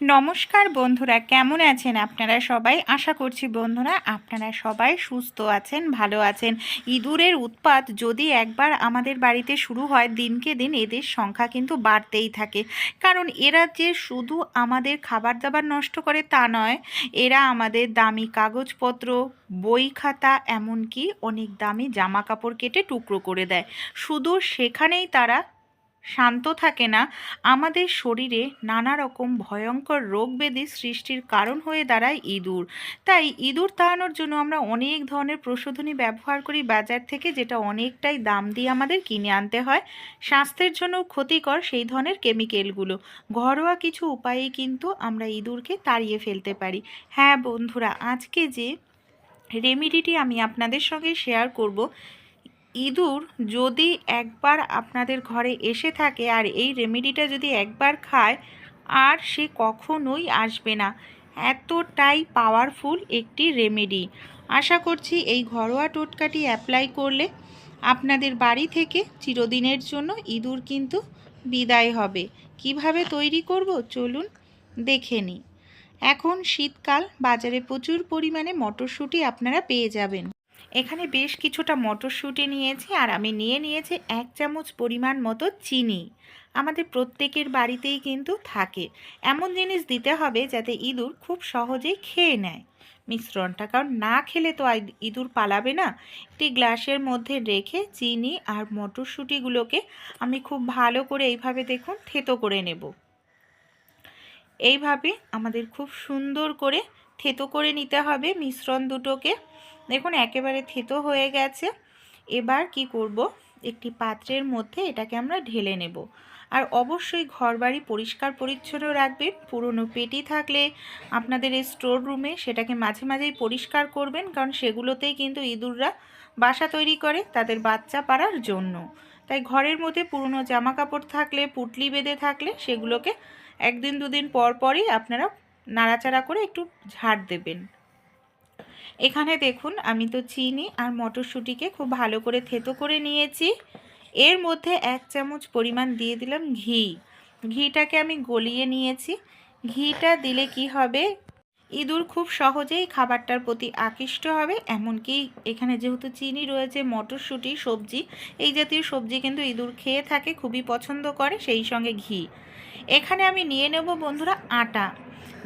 নমস্কার বন্ধুরা, কেমন আছেন আপনারা সবাই? আশা করছি বন্ধুরা আপনারা সবাই সুস্থ আছেন, ভালো আছেন। ইঁদুরের উৎপাত যদি একবার আমাদের বাড়িতে শুরু হয়, দিনকে দিন এদের সংখ্যা কিন্তু বাড়তেই থাকে। কারণ এরা যে শুধু আমাদের খাবার দাবার নষ্ট করে তা নয়, এরা আমাদের দামি কাগজপত্র, বই খাতা, এমনকি অনেক দামি জামা কাপড় কেটে টুকরো করে দেয়। শুধু সেখানেই তারা শান্ত থাকে না, আমাদের শরীরে নানা রকম ভয়ঙ্কর রোগ ব্যাধি সৃষ্টির কারণ হয়ে দাঁড়ায় ইঁদুর। তাই ইঁদুর তাড়ানোর জন্য আমরা অনেক ধরনের প্রশোধনী ব্যবহার করি বাজার থেকে, যেটা অনেকটাই দাম দিয়ে আমাদের কিনে আনতে হয়। স্বাস্থ্যের জন্য ক্ষতিকর সেই ধরনের কেমিক্যালগুলো। ঘরোয়া কিছু উপায়ে কিন্তু আমরা ইঁদুরকে তাড়িয়ে ফেলতে পারি। হ্যাঁ বন্ধুরা, আজকে যে রেমিডিটি আমি আপনাদের সঙ্গে শেয়ার করব ইঁদুর যদি একবার আপনাদের ঘরে এসে থাকে আর এই রেমেডিটা যদি একবার খায়, আর সে কখনোই আসবে না। এতটাই পাওয়ারফুল একটি রেমেডি। আশা করছি এই ঘরোয়া টোটকাটি অ্যাপ্লাই করলে আপনাদের বাড়ি থেকে চিরদিনের জন্য ইঁদুর কিন্তু বিদায় হবে। কীভাবে তৈরি করব? চলুন দেখে নিই। এখন শীতকাল, বাজারে প্রচুর পরিমাণে মটরশুঁটি আপনারা পেয়ে যাবেন। এখানে বেশ কিছুটা মটরশুঁটি নিয়েছি আর আমি নিয়ে নিয়েছি এক চামচ পরিমাণ মতো চিনি। আমাদের প্রত্যেকের বাড়িতেই কিন্তু থাকে। এমন জিনিস দিতে হবে যাতে ইঁদুর খুব সহজেই খেয়ে নেয়। মিশ্রণটা, কারণ না খেলে তো ইঁদুর পালাবে না। একটি গ্লাসের মধ্যে রেখে চিনি আর মটরশুঁটিগুলোকে আমি খুব ভালো করে এইভাবে দেখুন থেতো করে নেব। এইভাবে আমাদের খুব সুন্দর করে থেতো করে নিতে হবে মিশ্রণ দুটোকে। দেখুন, একেবারে থেতো হয়ে গেছে। এবার কি করব? একটি পাত্রের মধ্যে এটাকে আমরা ঢেলে নেব। আর অবশ্যই ঘরবাড়ি পরিষ্কার পরিচ্ছন্ন রাখবেন। পুরনো পেটি থাকলে আপনাদের এই স্টোর রুমে সেটাকে মাঝে মাঝেই পরিষ্কার করবেন, কারণ সেগুলোতেই কিন্তু ইঁদুররা বাসা তৈরি করে তাদের বাচ্চা পাড়ার জন্য। তাই ঘরের মধ্যে পুরনো জামা কাপড় থাকলে, পুটলি বেঁধে থাকলে সেগুলোকে একদিন দুদিন পর পরই আপনারা নাড়াচাড়া করে একটু ঝাড় দেবেন। এখানে দেখুন, আমি তো চিনি আর মটরশুঁটিকে খুব ভালো করে থেতো করে নিয়েছি। এর মধ্যে এক চামচ পরিমাণ দিয়ে দিলাম ঘি। ঘিটাকে আমি গলিয়ে নিয়েছি। ঘিটা দিলে কি হবে? ইঁদুর খুব সহজেই খাবারটার প্রতি আকৃষ্ট হবে, এমনকি এখানে যেহেতু চিনি রয়েছে, মটরশুঁটি, সবজি, এই জাতীয় সবজি কিন্তু ইঁদুর খেয়ে থাকে, খুবই পছন্দ করে, সেই সঙ্গে ঘি। এখানে আমি নিয়ে নেব বন্ধুরা আটা।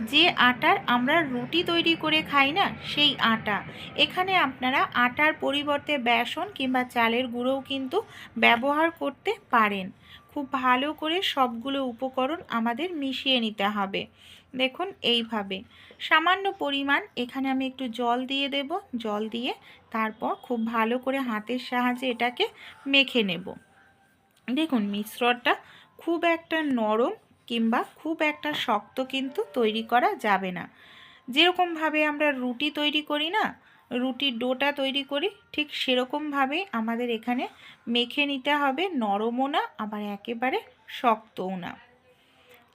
যে আটার আমরা রুটি তৈরি করে খাই না, সেই আটা। এখানে আপনারা আটার পরিবর্তে বেসন কিংবা চালের গুঁড়োও কিন্তু ব্যবহার করতে পারেন। খুব ভালো করে সবগুলো উপকরণ আমাদের মিশিয়ে নিতে হবে। দেখুন এইভাবে। সামান্য পরিমাণ, এখানে আমি একটু জল দিয়ে দেব। জল দিয়ে তারপর খুব ভালো করে হাতের সাহায্যে এটাকে মেখে নেব। দেখুন মিশ্রণটা খুব একটা নরম কিংবা খুব একটা শক্ত কিন্তু তৈরি করা যাবে না। যেরকমভাবে আমরা রুটি তৈরি করি না, রুটির ডোটা তৈরি করি, ঠিক সেরকমভাবে আমাদের এখানে মেখে নিতে হবে নরমও না, আবার একেবারে শক্তও না।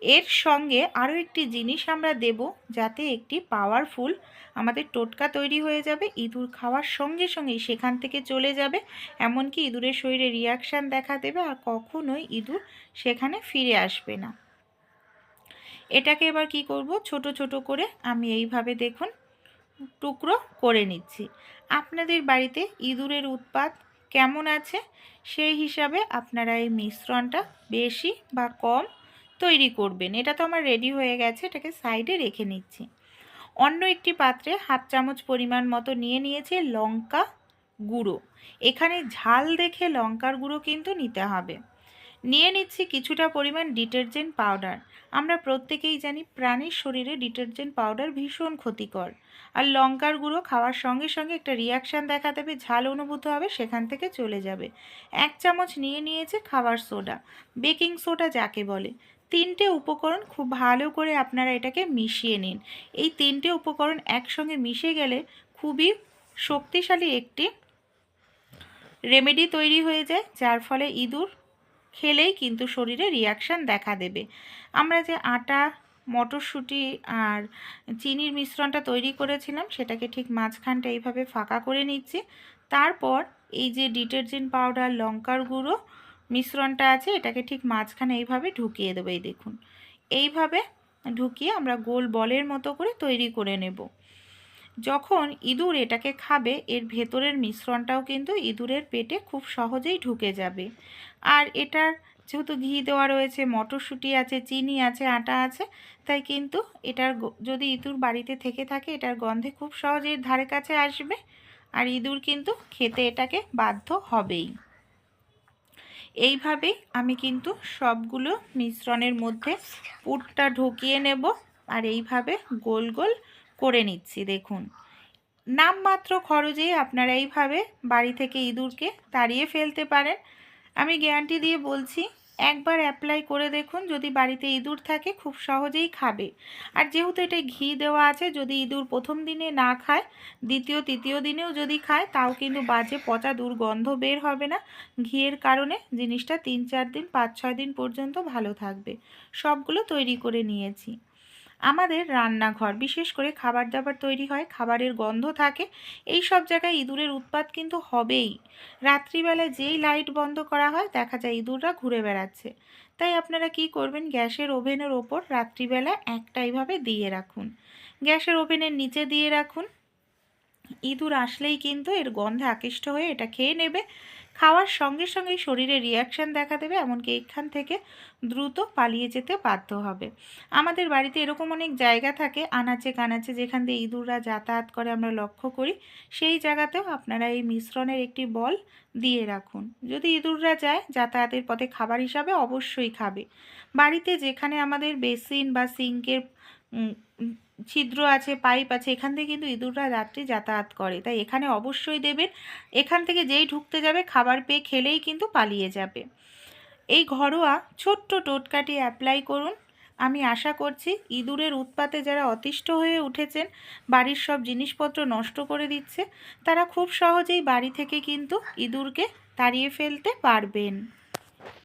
এর সঙ্গে আরও একটি জিনিস আমরা দেব, যাতে একটি পাওয়ারফুল আমাদের টোটকা তৈরি হয়ে যাবে, ইঁদুর খাওয়ার সঙ্গে সঙ্গেই সেখান থেকে চলে যাবে, এমনকি ইঁদুরের শরীরে রিয়াকশান দেখা দেবে, আর কখনোই ইঁদুর সেখানে ফিরে আসবে না। এটাকে এবার কি করব? ছোট ছোট করে আমি এইভাবে দেখুন, টুকরো করে নিচ্ছি। আপনাদের বাড়িতে ইঁদুরের উৎপাত কেমন আছে? সেই হিসাবে আপনারা এই মিশ্রণটা বেশি বা কম তৈরি করবেন। এটা তো আমার রেডি হয়ে গেছে, এটাকে সাইডে রেখে নিচ্ছি। অন্য একটি পাত্রে হাফ চামচ পরিমাণ মতো নিয়ে নিয়েছি লঙ্কা গুঁড়ো। এখানে ঝাল দেখে লঙ্কার গুঁড়ো কিন্তু নিতে হবে। নিয়ে নিচ্ছি কিছুটা পরিমাণ ডিটারজেন্ট পাউডার। আমরা প্রত্যেকেই জানি প্রাণীর শরীরে ডিটারজেন্ট পাউডার ভীষণ ক্ষতিকর। আর লঙ্কার গুঁড়ো খাওয়ার সঙ্গে সঙ্গে একটা রিয়াকশান দেখা দেবে ঝাল অনুভূত হবে, সেখান থেকে চলে যাবে। এক চামচ নিয়ে নিয়েছে খাবার সোডা। বেকিং সোডা যাকে বলে। তিনটে উপকরণ খুব ভালো করে আপনারা এটাকে মিশিয়ে নিন। এই তিনটে উপকরণ একসঙ্গে মিশে গেলে খুবই শক্তিশালী একটি রেমেডি তৈরি হয়ে যায়, যার ফলে ইঁদুর খেলেই কিন্তু শরীরে রিয়াকশান দেখা দেবে। আমরা যে আটা, মটরশুঁটি আর চিনির মিশ্রণটা তৈরি করেছিলাম, সেটাকে ঠিক মাঝখানটা এইভাবে ফাঁকা করে নিচ্ছি। তারপর এই যে ডিটারজেন্ট পাউডার লঙ্কার গুঁড়ো মিশ্রণটা আছে, এটাকে ঠিক মাঝখানে এইভাবে ঢুকিয়ে দেবো, এই দেখুন। এইভাবে ঢুকিয়ে আমরা গোল বলের মতো করে তৈরি করে নেব। যখন ইঁদুর এটাকে খাবে, এর ভেতরের মিশ্রণটাও কিন্তু ইঁদুরের পেটে খুব সহজেই ঢুকে যাবে। আর এটার যেহেতু ঘি দেওয়া রয়েছে, মটরশুঁটি আছে, চিনি আছে, আটা আছে, তাই কিন্তু এটার যদি ইঁদুর বাড়িতে থেকে থাকে, এটার গন্ধে খুব সহজে এর ধারে কাছে আসবে আর ইঁদুর কিন্তু খেতে এটাকে বাধ্য হবেই। এইভাবেই আমি কিন্তু সবগুলো মিশ্রণের মধ্যে পুরটা ঢুকিয়ে নেব আর এইভাবে গোল গোল করে নিচ্ছি, দেখুন। নামমাত্র খরচেই আপনারা এইভাবে বাড়ি থেকে ইঁদুরকে তাড়িয়ে ফেলতে পারেন। আমি গ্যারান্টি দিয়ে বলছি, একবার অ্যাপ্লাই করে দেখুন, যদি বাড়িতে ইঁদুর থাকে, খুব সহজেই খাবে। আর যেহেতু এটা ঘি দেওয়া আছে, যদি ইঁদুর প্রথম দিনে না খায়, দ্বিতীয়, তৃতীয় দিনেও যদি খায়, তাও কিন্তু বাজে পচা দুর্গন্ধ বের হবে না। ঘিয়ের কারণে জিনিসটা তিন, চার দিন, পাঁচ, ছয় দিন পর্যন্ত ভালো থাকবে। সবগুলো তৈরি করে নিয়েছি। আমাদের রান্নাঘর, বিশেষ করে খাবার দাবার তৈরি হয়, খাবারের গন্ধ থাকে এই সব জায়গায় ইঁদুরের উৎপাত কিন্তু হবেই। রাত্রিবেলায় যেই লাইট বন্ধ করা হয়, দেখা যায় ইঁদুররা ঘুরে বেড়াচ্ছে। তাই আপনারা কি করবেন? গ্যাসের ওভেনের ওপর রাত্রিবেলা একটা এইভাবে দিয়ে রাখুন। গ্যাসের ওভেনের নিচে দিয়ে রাখুন। ইঁদুর আসলেই কিন্তু এর গন্ধে আকৃষ্ট হয়ে এটা খেয়ে নেবে। খাওয়ার সঙ্গে সঙ্গেই শরীরে রিয়াকশান দেখা দেবে, এমনকি এখান থেকে দ্রুত পালিয়ে যেতে বাধ্য হবে। আমাদের বাড়িতে এরকম অনেক জায়গা থাকে, আনাচে কানাচে, যেখান দিয়ে ইঁদুররা যাতায়াত করে আমরা লক্ষ্য করি। সেই জায়গাতেও আপনারা এই মিশ্রণের একটি বল দিয়ে রাখুন। যদি ইঁদুররা যায়, যাতায়াতের পথে খাবার হিসাবে অবশ্যই খাবে। বাড়িতে যেখানে আমাদের বেসিন বা সিঙ্কের ছিদ্র আছে, পাইপ আছে, এখান থেকে কিন্তু ইঁদুররা রাত্রি যাতায়াত করে। তাই এখানে অবশ্যই দেবেন, এখান থেকে যেই ঢুকতে যাবে, খাবার পেয়ে খেলেই কিন্তু পালিয়ে যাবে। এই ঘরোয়া ছোট্ট টোটকাটি অ্যাপ্লাই করুন। আমি আশা করছি ইঁদুরের উৎপাতে যারা অতিষ্ঠ হয়ে উঠেছেন, বাড়ির সব জিনিসপত্র নষ্ট করে দিচ্ছে, তারা খুব সহজেই বাড়ি থেকে কিন্তু ইঁদুরকে তাড়িয়ে ফেলতে পারবেন।